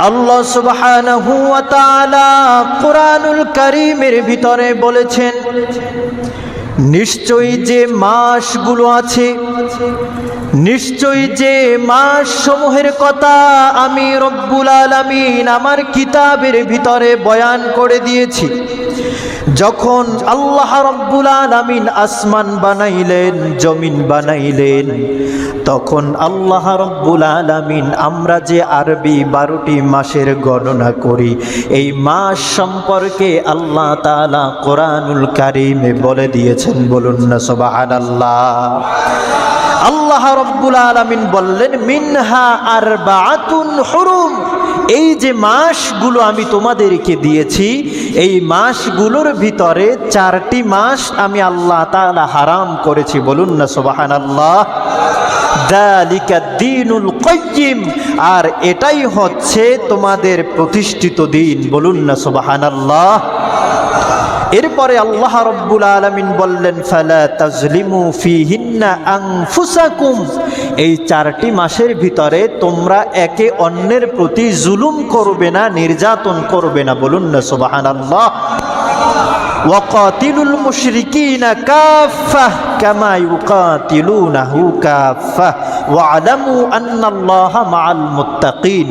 আল্লাহ সুবহানাহু ওয়া তাআলা কোরআনুল কারীমের ভিতরে বলেছেন নিশ্চয়ই যে মাসগুলো আছে, নিশ্চয়ই যে মাস সমূহের কথা আমি রব্বুল আলামিন আমার কিতাবের ভিতরে বয়ান করে দিয়েছি। যখন আল্লাহ রব্বুল আলামিন আসমান বানাইলেন, জমিন বানাইলেন, তখন আল্লাহ রব্বুল আলামিন আমরা যে আরবি বারোটি মাসের গণনা করি, এই মাস সম্পর্কে আল্লাহ তালা কোরআনুল কারিমে বলে দিয়েছেন বলুন না, সুবহানাল্লাহ। আল্লাহ আল্লাহ রব্বুল আলামিন বললেন, মিনহা আর বাতুন হরুম। এই যে মাসগুলো আমি তোমাদেরকে দিয়েছি, এই মাসগুলোর ভিতরে চারটি মাস আমি আল্লাহ তাআলা হারাম করেছি। বলুন না, সুবহানাল্লাহ। দালিকা দিনুল কয়্যিম আর এটাই হচ্ছে তোমাদের প্রতিষ্ঠিত দিন। বলুন না, সুবহানাল্লাহ। এরপরে আল্লাহ রব্বুল আলমিন বললেন, ফালা তাজলিমু ফিহিন্না আংফুসাকুম এই চারটি মাসের ভিতরে তোমরা একে অন্যের প্রতি জুলুম করবে না, নির্যাতন করবে না। বলুন না সুবাহান আল্লাহ ওয়াকাতিলুল মুশরিকিনা কাফাহ কামা ইউকাতিলুনাহু কাফাহ ওয়ালামু আন্নাল্লাহা মাআল মুত্তাকিন।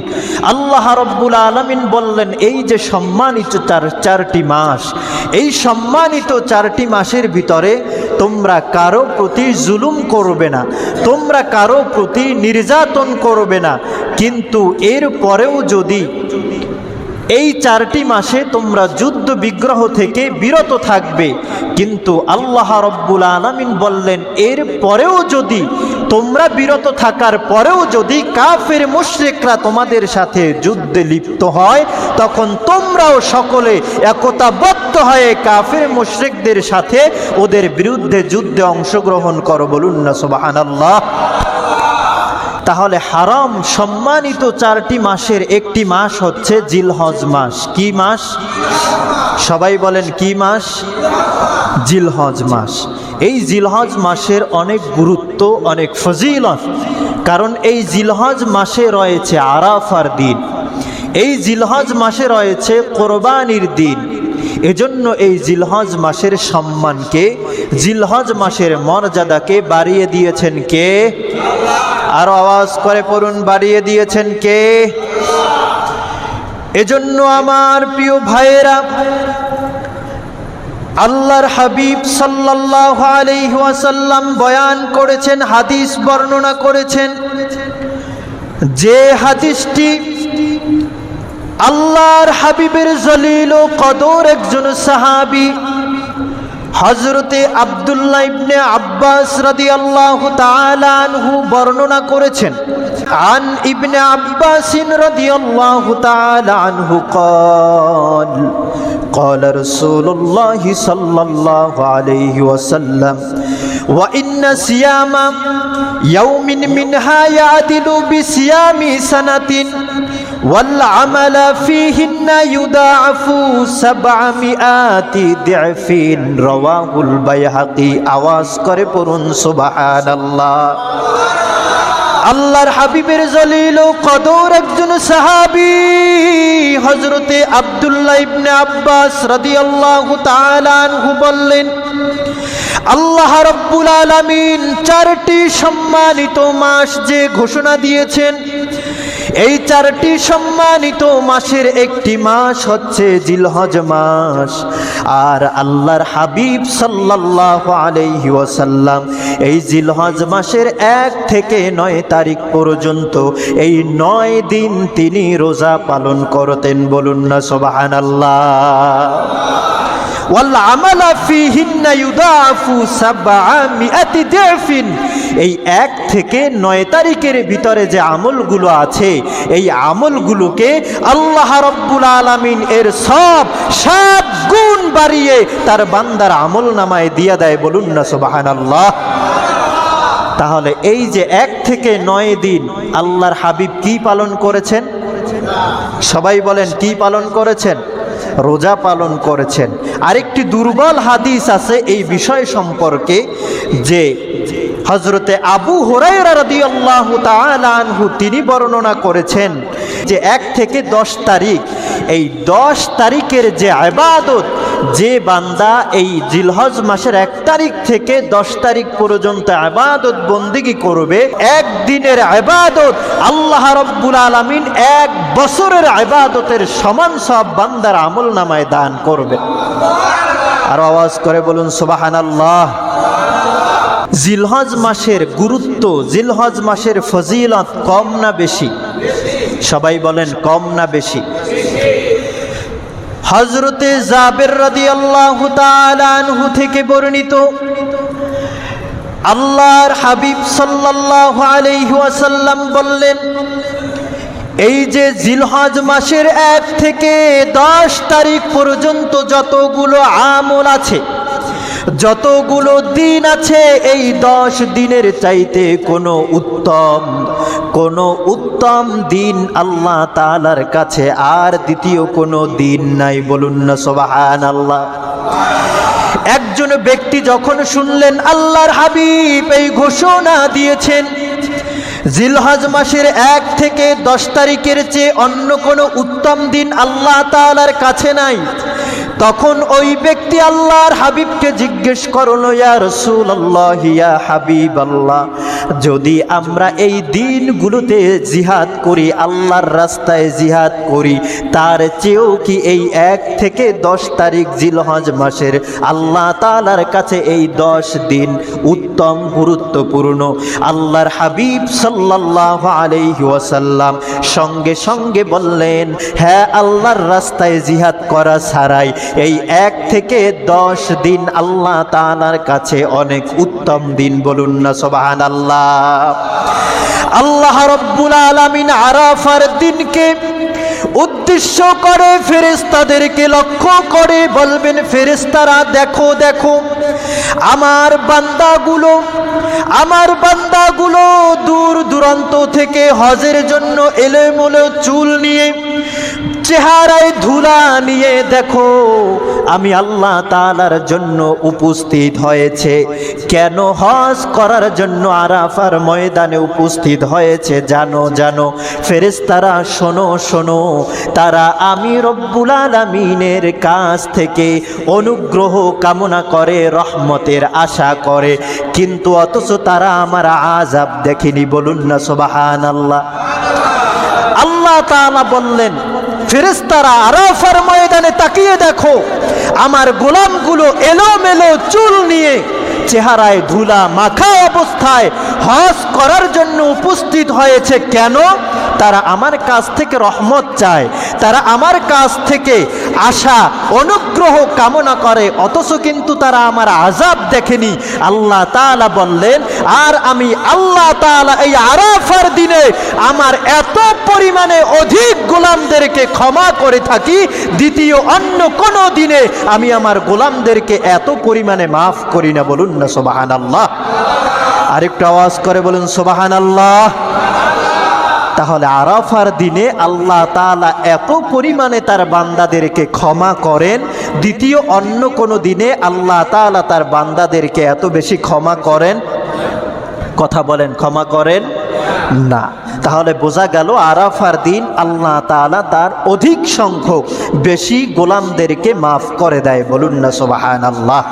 আল্লাহ রাব্বুল আলামিন বললেন, এই যে সম্মানিত চার, চারটি মাস, এই সম্মানিত চারটি মাসের ভিতরে তোমরা কারও প্রতি জুলুম করবে না, তোমরা কারও প্রতি নির্যাতন করবে না। কিন্তু এর পরেও যদি এই চারটি মাসে তোমরা যুদ্ধ বিগ্রহ থেকে বিরত থাকবে। কিন্তু আল্লাহ রব্বুল আলমিন বললেন, এর পরেও যদি তোমরা বিরত থাকার পরেও যদি কাফের মুশরিকরা তোমাদের সাথে যুদ্ধে লিপ্ত হয়, তখন তোমরাও সকলে একতাবদ্ধ হয়ে কাফের মুশরিকদের সাথে ওদের বিরুদ্ধে যুদ্ধে অংশগ্রহণ করো। বলুন না, সুবহানাল্লাহ। তাহলে হারাম সম্মানিত চারটি মাসের একটি মাস হচ্ছে জিলহজ মাস। কি মাস? সবাই বলেন কি মাস? জিলহজ মাস। এই জিলহজ মাসের অনেক গুরুত্ব, অনেক ফজিলত। কারণ এই জিলহজ মাসে রয়েছে আরাফার দিন। এই জিলহজ মাসে রয়েছে কোরবানির দিন। এজন্য এই জিলহজ মাসের সম্মানকে, জিলহজ মাসের মর্যাদাকে বাড়িয়ে দিয়েছেন কে? আরও আওয়াজ করে পড়ুন, বাড়িয়ে দিয়েছেন কে? এজন্য আমার প্রিয় ভাইয়েরা, আল্লাহর হাবিব সাল্লাল্লাহু আলাইহি ওয়াসাল্লাম বয়ান করেছেন, হাদিস বর্ণনা করেছেন। যে হাদিসটি আল্লাহর হাবিবের জলিল কদর একজন সাহাবী হজরতে আবদুল্লাহ ইবনে আব্বাস রাদিয়াল্লাহু তাআলা আনহু বর্ণনা করেছেন عن ابن عباس رضي الله تعالى عنه قال قال رسول الله صلى الله عليه وسلم وإن صيام يوم منها يعدل بصيام سنة والعمل فيهن يضاعف سبعمائات ضعف رواه البيهقي আওয়াজ করে পড়ুন সুবহানাল্লাহ আল্লাহর হাবিবের জলিল ও কদর একজন সাহাবি হজরতে আবদুল্লাহ ইবনে আব্বাস রাদিয়াল্লাহু তাআলা আনহু বললেন আল্লাহ রব্বুল আলামিন চারটি সম্মানিত মাস যে ঘোষণা দিয়েছেন এই চারটি সম্মানিত মাসের একটি মাস হচ্ছে জিলহজ মাস। আর আল্লাহর হাবিব সাল্লাল্লাহু আলাইহি ওয়াসাল্লাম এই জিলহজ মাসের এক থেকে নয় তারিখ পর্যন্ত এই নয় দিন তিনি রোজা পালন করতেন। বলুন না ওয়াল আমালা ফিহিন্না ইউদাফু সাবআমিআতি দিফিন। এই এক থেকে নয় তারিখের ভিতরে যে আমলগুলো আছে, এই আমলগুলোকে আল্লাহ রব্বুল আলামিন এর সব সাত গুণ বাড়িয়ে তার বান্দার আমল নামায় দিয়ে দেয় বলুন না সুবহানাল্লাহ। তাহলে এই যে এক থেকে নয় দিন আল্লাহর হাবিব কি পালন করেছেন? সবাই বলেন কি পালন করেছেন? রোজা পালন করেছেন। আরেকটি দুর্বল হাদিস আছে এই বিষয় সম্পর্কে যে হজরতে আবু হরাইহু তিনি বর্ণনা করেছেন যে এক থেকে দশ তারিখ এই দশ তারিখের যে আবাদত, যে বান্দা এই জিলহজ মাসের এক তারিখ থেকে দশ তারিখ পর্যন্ত আবাদত বন্দিগি করবে, একদিনের আবাদত আল্লাহ রব্বুল আলমিন এক বছরের আবাদতের সমান সব বান্দার আমল নামায় দান করবে। আর আওয়াজ করে বলুন সুবাহান আল্লাহ জিলহজ মাসের গুরুত্ব, জিলহজ মাসের ফজিলত কম না বেশি? সবাই বলেন কম না বেশি। হজরতে জাবের রাদি আল্লাহ থেকে বর্ণিত, আল্লাহর হাবিব সাল্লাহ আলাইহি ওয়াসাল্লাম বললেন, এই যে জিলহজ মাসের এক থেকে দশ তারিখ পর্যন্ত যতগুলো আমল আছে যতগুলো দিন আছে, এই দশ দিনের চাইতে কোনো উত্তম কোনো উত্তম দিন আল্লাহ তালার কাছে আর দ্বিতীয় কোনো দিন নাই বলুন না সোবাহান আল্লাহ একজন ব্যক্তি যখন শুনলেন আল্লাহর হাবিব এই ঘোষণা দিয়েছেন, জিলহজ মাসের এক থেকে দশ তারিখের চেয়ে অন্য কোনো উত্তম দিন আল্লাহ তালার কাছে নাই। তখন ওই ব্যক্তি আল্লাহর হাবিবকে জিজ্ঞেস করল ইয়া রসুল আল্লাহ ইয়া হাবিব আল্লাহ যদি আমরা এই দিনগুলোতে জিহাদ করি, আল্লাহর রাস্তায় জিহাদ করি, তার চেয়েও কি এই এক থেকে দশ তারিখ জিলহজ মাসের আল্লাহ তালার কাছে এই দশ দিন উত্তম গুরুত্বপূর্ণ? আল্লাহর হাবিব সাল্লাহ আলাইহি ওয়াসাল্লাম সঙ্গে সঙ্গে বললেন হ্যাঁ আল্লাহর রাস্তায় জিহাদ করা ছাড়াই এই এক থেকে দশ দিন আল্লাহ তালার কাছে অনেক উত্তম দিন বলুন না সোবাহান আল্লাহ আল্লাহ রব্বুল আলমিন আরাফার দিনকে উদ্দেশ্য করে ফেরেস্তাদেরকে লক্ষ্য করে বলবেন ফেরেস্তারা দেখো দেখো, আমার বান্দাগুলো আমার বান্দাগুলো দূর দূরান্ত থেকে হজের জন্য এলোমেলো চুল নিয়ে চেহারায় ধুলা নিয়ে দেখো, আমি আল্লাহ তালার জন্য উপস্থিত হয়েছে। কেন হজ করার জন্য আরাফার ময়দানে উপস্থিত হয়েছে? জানো জানো ফেরেস্তারা শোনো শোনো, তারা আমি রব্বুল আলমিনের কাছ থেকে অনুগ্রহ কামনা করে, রহমতের আশা করে, কিন্তু অথচ তারা আমার আজাব দেখেনি, বলুন না সোবাহান আল্লাহ আল্লাহ তাআলা বললেন ফেরেস্তারা আরাফার ময়দানে তাকিয়ে দেখো, আমার গোলামগুলো এলোমেলো চুল নিয়ে চেহারায় ধুলা মাখা অবস্থায় হজ করার জন্য উপস্থিত হয়েছে। কেন? তারা আমার কাছ থেকে রহমত চায়, তারা আমার কাছ থেকে আশা অনুগ্রহ কামনা করে, অথচ কিন্তু তারা আমার আজাব দেখেনি। আল্লাহ তাআলা বললেন, আর আমি আল্লাহ তাআলা এই আরাফার দিনে আমার এত পরিমাণে অধিক গোলামদেরকে ক্ষমা করে থাকি, দ্বিতীয় অন্য কোনো দিনে আমি আমার গোলামদেরকে এত পরিমাণে মাফ করি না। বলুন না সোবাহান আল্লাহ আরেকটু আওয়াজ করে বলুন সোবাহান আল্লাহ তাহলে আরাফার দিনে আল্লাহ তাআলা এত পরিমাণে তার বান্দাদেরকে ক্ষমা করেন। দ্বিতীয়, অন্য কোনো দিনে আল্লাহ তাআলা তার বান্দাদেরকে এত বেশি ক্ষমা করেন। কথা বলেন, ক্ষমা করেন? না। তাহলে বোঝা গেল আরাফার দিন আল্লাহ তাআলা তার অধিক সংখ্যক বেশি গোলামদেরকে মাফ করে দেয়। বলুন না সোবাহান আল্লাহ